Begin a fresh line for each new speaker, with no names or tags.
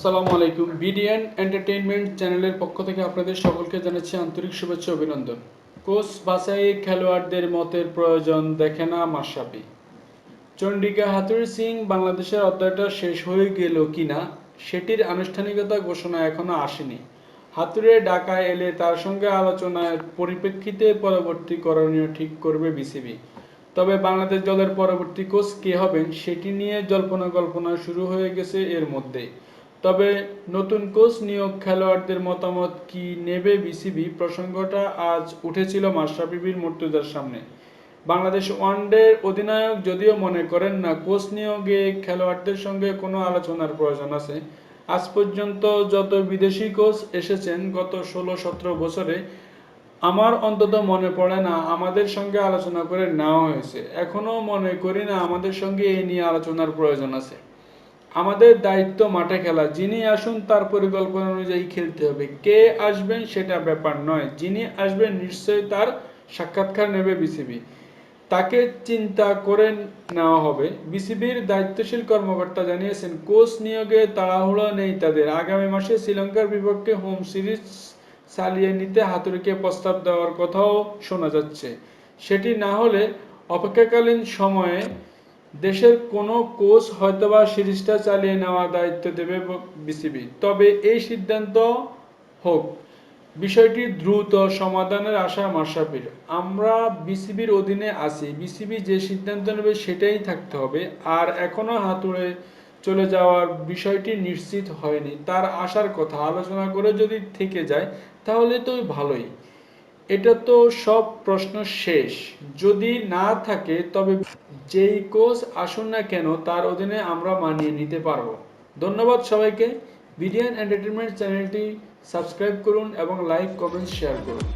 আসসালামু আলাইকুম। BDN entertainment চ্যানেলের পক্ষ থেকে আপনাদের সকলকে জানাচ্ছি আন্তরিক শুভেচ্ছা অভিনন্দন। কোচ বাছাই খেলোয়াড়দের মতের প্রয়োজন দেখে না মাশরাফি। চন্ডিকা হাতুড়ি সিং বাংলাদেশের অধ্যায়টা শেষ হয়ে গেল কিনা সেটির আনুষ্ঠানিকতা ঘোষণা এখনও আসেনি। হাতুড়ে ঢাকায় এলে তার সঙ্গে আলোচনার পরিপ্রেক্ষিতে পরবর্তী করণীয় ঠিক করবে বিসিবি। তবে বাংলাদেশ দলের পরবর্তী কোচ কে হবেন সেটি নিয়ে জল্পনা কল্পনা শুরু হয়ে গেছে এর মধ্যে। তবে নতুন কোচ নিয়োগ খেলোয়াড়দের মতামত কি নেবে বিসিবি? প্রসঙ্গটা আজ উঠেছিল মাশরাফি বিন মুর্তজার সামনে। বাংলাদেশ ওয়ানডের অধিনায়ক যদিও মনে করেন না, কোচ নিয়োগে খেলোয়াড়দের সঙ্গে কোনো আলোচনার প্রয়োজন আছে। আজ পর্যন্ত যত বিদেশি কোচ এসেছেন, গত ষোলো সতেরো বছরে আমার অন্তত মনে পড়ে না, আমাদের সঙ্গে আলোচনা করে নেওয়া হয়েছে। এখনও মনে করি না আমাদের সঙ্গে এই নিয়ে আলোচনার প্রয়োজন আছে। আমাদের দায়িত্ব মাঠে খেলা। যিনি আসুন, তার পরিকল্পনা অনুযায়ী খেলতে হবে। কে আসবেন সেটা ব্যাপার নয়। যিনি আসবেন, নিশ্চয়ই তার সাক্ষাৎকার নেবে বিসিবি। তাকে চিন্তা করে নেওয়া হবে। বিসিবির দায়িত্বশীল কর্মকর্তা জানিয়েছেন, কোচ নিয়োগে তাড়াহুড়ো নেই তাদের। আগামী মাসে শ্রীলঙ্কার বিপক্ষে হোম সিরিজ চালিয়ে নিতে হাতুড়িকে প্রস্তাব দেওয়ার কথাও শোনা যাচ্ছে। সেটি না হলে অপেক্ষাকালীন সময়ে দেশের কোনো কোচ হয়তোবা সিরিজটা চালিয়ে নেওয়ার দায়িত্ব দেবে বিসিবি। তবে এই সিদ্ধান্ত হোক, বিষয়টি দ্রুত সমাধানের আশা মাশরাফির। আমরা বিসিবির অধীনে আছি। বিসিবি যে সিদ্ধান্ত নেবে সেটাই থাকতে হবে। আর এখনও হাতুড়ে চলে যাওয়ার বিষয়টি নিশ্চিত হয়নি। তার আসার কথা আলোচনা করে যদি থেকে যায়, তাহলে তো ভালোই। এটা তো সব প্রশ্ন শেষ। যদি না থাকে, তবে যেই কোচ আসুন না কেন, তার অধীনে আমরা মানিয়ে নিতে পারব। ধন্যবাদ সবাইকে। বিডিয়ান এন্টারটেনমেন্ট চ্যানেলটি সাবস্ক্রাইব করুন এবং লাইক, কমেন্ট, শেয়ার করুন।